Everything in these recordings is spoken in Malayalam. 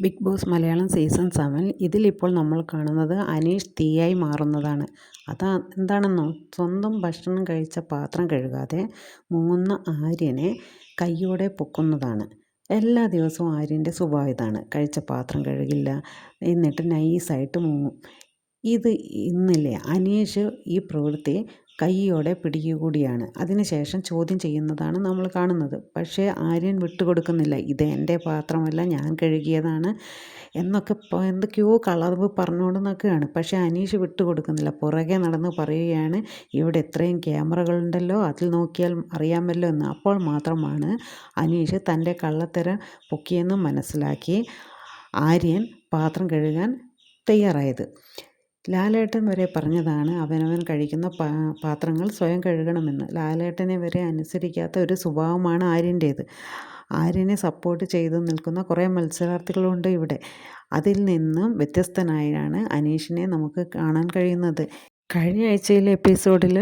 Big boss Malayalam season seven ഇതിലിപ്പോൾ നമ്മൾ കാണുന്നത് അനീഷ് തീയായി മാറുന്നതാണ്. അതാ എന്താണെന്നോ? സ്വന്തം ഭക്ഷണം കഴിച്ച പാത്രം കഴുകാതെ മുങ്ങുന്ന ആര്യനെ കൈയോടെ പൊക്കുന്നതാണ്. എല്ലാ ദിവസവും ആര്യന്റെ സ്വഭാവം ഇതാണ്. കഴിച്ച പാത്രം കഴുകില്ല എന്നിട്ട് നൈസായിട്ട് മൂങ്ങും. ഇത് ഇന്നില്ലേ അനീഷ് ഈ പ്രവൃത്തി കൈയോടെ പിടിക്കുകൂടിയാണ് അതിനുശേഷം ചോദ്യം ചെയ്യുന്നതാണ് നമ്മൾ കാണുന്നത്. പക്ഷേ ആര്യൻ വിട്ടുകൊടുക്കുന്നില്ല. ഇത് എന്റെ പാത്രമല്ല ഞാൻ കഴുകിയതാണ് എന്നൊക്കെ എന്തൊക്കെയോ കളർവ് പറഞ്ഞുകൊണ്ട് നിൽക്കുകയാണ് പക്ഷേ അനീഷ് വിട്ടുകൊടുക്കുന്നില്ല. പുറകെ നടന്ന് പറയുകയാണ് ഇവിടെ എത്രയും ക്യാമറകളുണ്ടല്ലോ അതിൽ നോക്കിയാൽ അറിയാമല്ലോ എന്ന്. അപ്പോൾ മാത്രമാണ് അനീഷ് തന്റെ കള്ളത്തരം പൊക്കിയെന്ന് മനസ്സിലാക്കി ആര്യൻ പാത്രം കഴുകാൻ തയ്യാറായത്. ലാലേട്ടൻ വരെ പറഞ്ഞതാണ് അവനവൻ കഴിക്കുന്ന പാത്രങ്ങൾ സ്വയം കഴുകണമെന്ന്. ലാലേട്ടനെ വരെ അനുസരിക്കാത്ത ഒരു സ്വഭാവമാണ് ആര്യന്റേത്. ആര്യനെ സപ്പോർട്ട് ചെയ്ത് നിൽക്കുന്ന കുറേ മത്സരാർത്ഥികളുണ്ട് ഇവിടെ. അതിൽ നിന്നും വ്യത്യസ്തനായാണ് അനീഷിനെ നമുക്ക് കാണാൻ കഴിയുന്നത്. കഴിഞ്ഞ ആഴ്ചയിലെ എപ്പിസോഡിൽ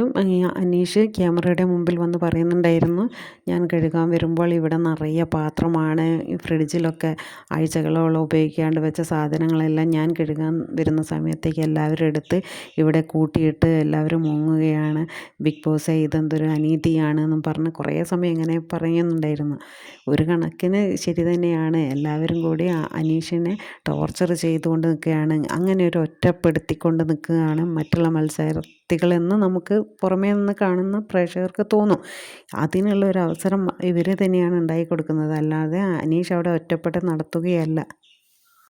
അനീഷ് ക്യാമറയുടെ മുമ്പിൽ വന്ന് പറയുന്നുണ്ടായിരുന്നു ഞാൻ കഴുകാൻ വരുമ്പോൾ ഇവിടെ നിറയെ പാത്രമാണ്. ഫ്രിഡ്ജിലൊക്കെ ആഴ്ചകളോളം ഉപയോഗിക്കാണ്ട് വെച്ച സാധനങ്ങളെല്ലാം ഞാൻ കഴുകാൻ വരുന്ന സമയത്തേക്ക് എല്ലാവരും എടുത്ത് ഇവിടെ കൂട്ടിയിട്ട് എല്ലാവരും മുങ്ങുകയാണ്. ബിഗ് ബോസ് ഇതെന്തൊരു അനീതിയാണ് എന്നും പറഞ്ഞ് കുറേ സമയം ഇങ്ങനെ പറയുന്നുണ്ടായിരുന്നു. ഒരു കണക്കിന് ശരി തന്നെയാണ്. എല്ലാവരും കൂടി അനീഷിനെ ടോർച്ചർ ചെയ്തുകൊണ്ട് നിൽക്കുകയാണ്. അങ്ങനെ ഒരു ഒറ്റപ്പെടുത്തിക്കൊണ്ട് നിൽക്കുകയാണ് മറ്റുള്ള മത്സരം മത്സരാർത്ഥികളെന്ന് നമുക്ക് പുറമേ നിന്ന് കാണുന്ന പ്രേക്ഷകർക്ക് തോന്നും. അതിനുള്ള ഒരു അവസരം ഇവർ തന്നെയാണ് ഉണ്ടാക്കി കൊടുക്കുന്നത്. അല്ലാതെ അനീഷ് അവിടെ ഒറ്റപ്പെട്ട് നടത്തുകയല്ല.